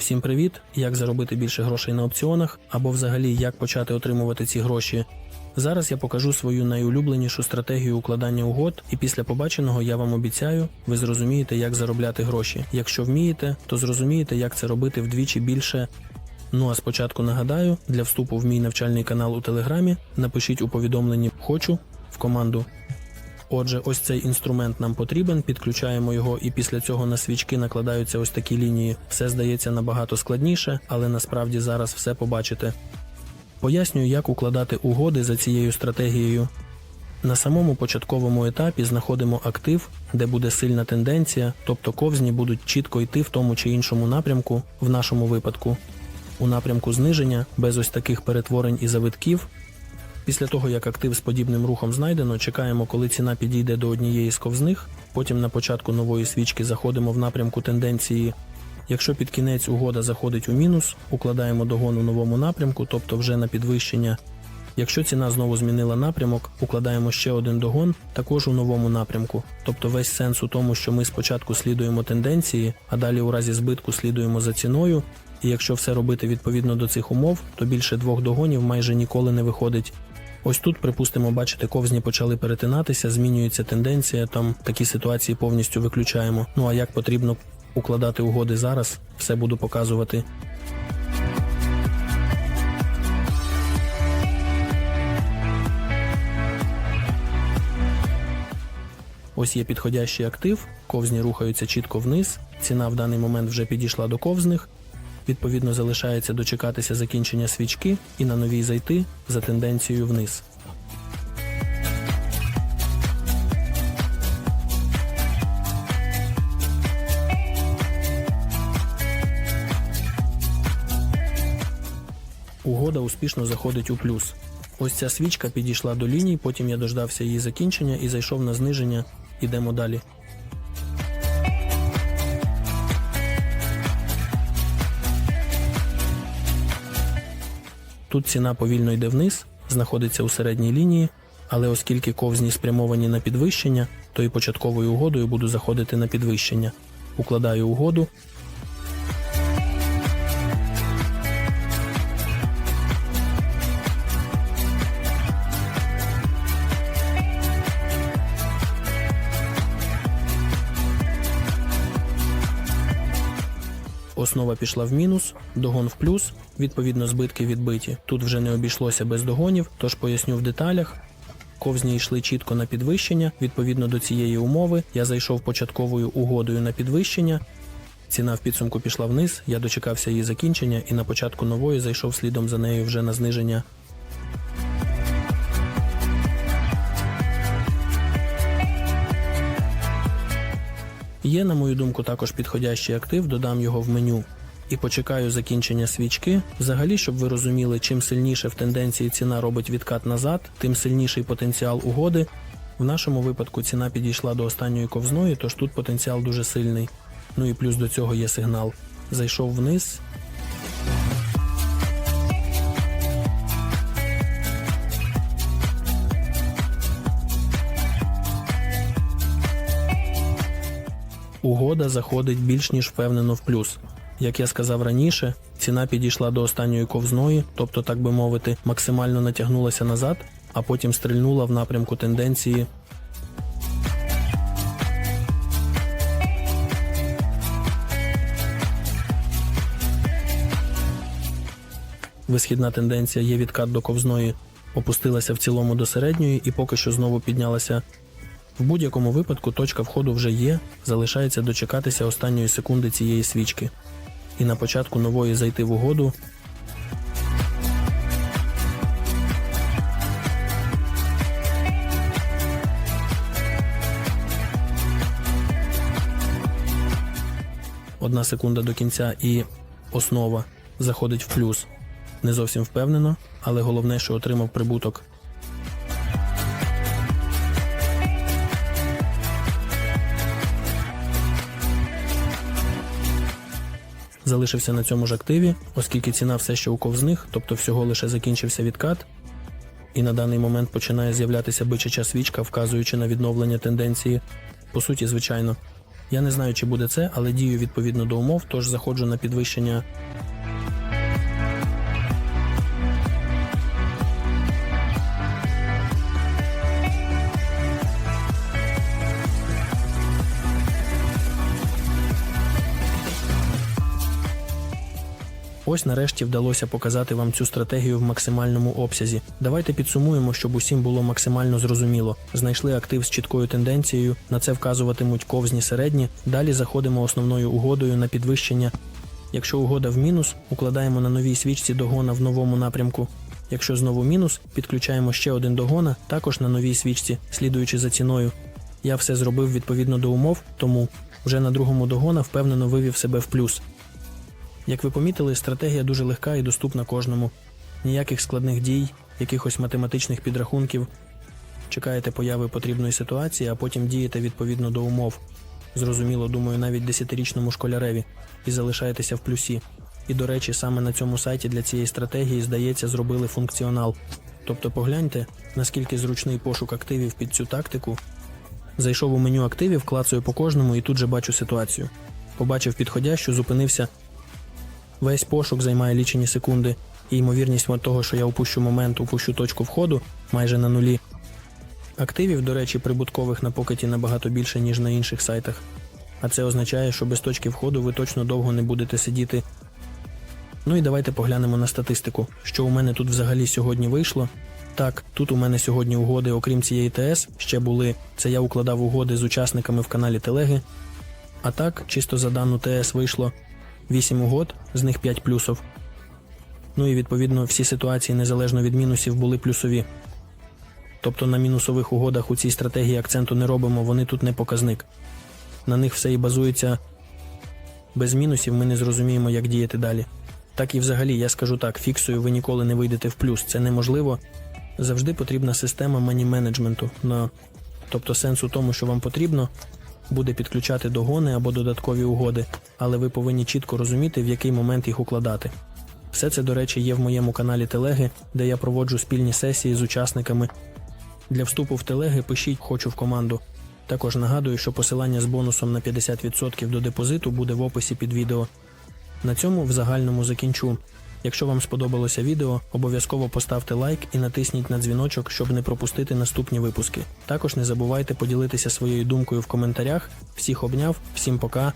Всім привіт! Як заробити більше грошей на опціонах або взагалі як почати отримувати ці гроші. Зараз я покажу свою найулюбленішу стратегію укладання угод, і після побаченого я вам обіцяю, ви зрозумієте, як заробляти гроші. Якщо вмієте, то зрозумієте, як це робити вдвічі більше. Ну а спочатку нагадаю, для вступу в мій навчальний канал у Телеграмі напишіть у повідомленні Хочу в команду Отже, ось цей інструмент нам потрібен, підключаємо його, і після цього на свічки накладаються ось такі лінії. Все здається набагато складніше, але насправді зараз все побачите. Пояснюю, як укладати угоди за цією стратегією. На самому початковому етапі знаходимо актив, де буде сильна тенденція, тобто ковзні будуть чітко йти в тому чи іншому напрямку, в нашому випадку. У напрямку зниження, без ось таких перетворень і завитків, Після того, як актив з подібним рухом знайдено, чекаємо, коли ціна підійде до однієї з ковзних. Потім на початку нової свічки заходимо в напрямку тенденції. Якщо під кінець угода заходить у мінус, укладаємо догон у новому напрямку, тобто вже на підвищення. Якщо ціна знову змінила напрямок, укладаємо ще один догон, також у новому напрямку. Тобто весь сенс у тому, що ми спочатку слідуємо тенденції, а далі у разі збитку слідуємо за ціною. І якщо все робити відповідно до цих умов, то більше двох догонів майже ніколи не виходить. Ось тут, припустимо, бачите, ковзні почали перетинатися, змінюється тенденція, там такі ситуації повністю виключаємо. Ну а як потрібно укладати угоди зараз, все буду показувати. Ось є підходящий актив, ковзні рухаються чітко вниз, ціна в даний момент вже підійшла до ковзних, Відповідно, залишається дочекатися закінчення свічки і на новій зайти за тенденцією вниз. Угода успішно заходить у плюс. Ось ця свічка підійшла до ліній, потім я дождався її закінчення і зайшов на зниження. Ідемо далі. Тут ціна повільно йде вниз, знаходиться у середній лінії, але оскільки ковзні спрямовані на підвищення, то і початковою угодою буду заходити на підвищення. Укладаю угоду. Основа пішла в мінус, догон в плюс, відповідно, збитки відбиті. Тут вже не обійшлося без догонів, тож поясню в деталях. Ковзні йшли чітко на підвищення. Відповідно до цієї умови, я зайшов початковою угодою на підвищення. Ціна в підсумку пішла вниз, я дочекався її закінчення і на початку нової зайшов слідом за нею вже на зниження. Є, на мою думку, також підходящий актив, додам його в меню. І почекаю закінчення свічки. Взагалі, щоб ви розуміли, чим сильніше в тенденції ціна робить відкат назад, тим сильніший потенціал угоди. В нашому випадку ціна підійшла до останньої ковзної, тож тут потенціал дуже сильний. Ну і плюс до цього є сигнал. Зайшов вниз. Угода заходить більш ніж впевнено в плюс. Як я сказав раніше, ціна підійшла до останньої ковзної, тобто, так би мовити, максимально натягнулася назад, а потім стрільнула в напрямку тенденції. Висхідна тенденція є відкат до ковзної, опустилася в цілому до середньої і поки що знову піднялася в будь-якому випадку точка входу вже є, залишається дочекатися останньої секунди цієї свічки. І на початку нової зайти в угоду. Одна секунда до кінця і основа заходить в плюс. Не зовсім впевнено, але головне, що отримав прибуток. Залишився на цьому ж активі, оскільки ціна все ще у ковзних, тобто всього лише закінчився відкат, і на даний момент починає з'являтися бичача свічка, вказуючи на відновлення тенденції. По суті, звичайно, Я не знаю, чи буде це, але дію відповідно до умов, тож заходжу на підвищення. Ось нарешті вдалося показати вам цю стратегію в максимальному обсязі. Давайте підсумуємо, щоб усім було максимально зрозуміло. Знайшли актив з чіткою тенденцією, на це вказуватимуть ковзні середні. Далі заходимо основною угодою на підвищення. Якщо угода в мінус, укладаємо на новій свічці догона в новому напрямку. Якщо знову мінус, підключаємо ще один догона, також на новій свічці, слідуючи за ціною. Я все зробив відповідно до умов, тому вже на другому догона впевнено вивів себе в плюс. Як ви помітили, стратегія дуже легка і доступна кожному. Ніяких складних дій, якихось математичних підрахунків. Чекаєте появи потрібної ситуації, а потім дієте відповідно до умов. Зрозуміло, думаю, навіть десятирічному школяреві, і залишаєтеся в плюсі. І, до речі, саме на цьому сайті для цієї стратегії, здається, зробили функціонал. Тобто погляньте, наскільки зручний пошук активів під цю тактику. Зайшов у меню активів, клацаю по кожному і тут же бачу ситуацію. Побачив підходящу, зупинився, Весь пошук займає лічені секунди, і ймовірність того, що я упущу момент, упущу точку входу майже на нулі. Активів, до речі, прибуткових на покеті набагато більше, ніж на інших сайтах. А це означає, що без точки входу ви точно довго не будете сидіти. Ну і давайте поглянемо на статистику, що у мене тут взагалі сьогодні вийшло. Так, тут у мене сьогодні угоди, окрім цієї ТС, ще були. Це я укладав угоди з учасниками в каналі Телеги. А так, чисто за дану ТС вийшло 8 угод, з них 5 плюсов. Ну і відповідно всі ситуації незалежно від мінусів були плюсові. Тобто на мінусових угодах у цій стратегії акценту не робимо, вони тут не показник. На них все і базується. Без мінусів ми не зрозуміємо, як діяти далі. Так і взагалі, я скажу так, фіксою ви ніколи не вийдете в плюс. Це неможливо. Завжди потрібна система мані менеджменту. На... Тобто сенс у тому, що вам потрібно, буде підключати догони або додаткові угоди, але ви повинні чітко розуміти, в який момент їх укладати. Все це, до речі, є в моєму каналі Телеги, де я проводжу спільні сесії з учасниками. Для вступу в телеги пишіть Хочу в команду. Також нагадую, що посилання з бонусом на 50% до депозиту буде в описі під відео. На цьому в загальному закінчу. Якщо вам сподобалося відео, обов'язково поставте лайк і натисніть на дзвіночок, щоб не пропустити наступні випуски. Також не забувайте поділитися своєю думкою в коментарях. Всіх обняв, всім пока,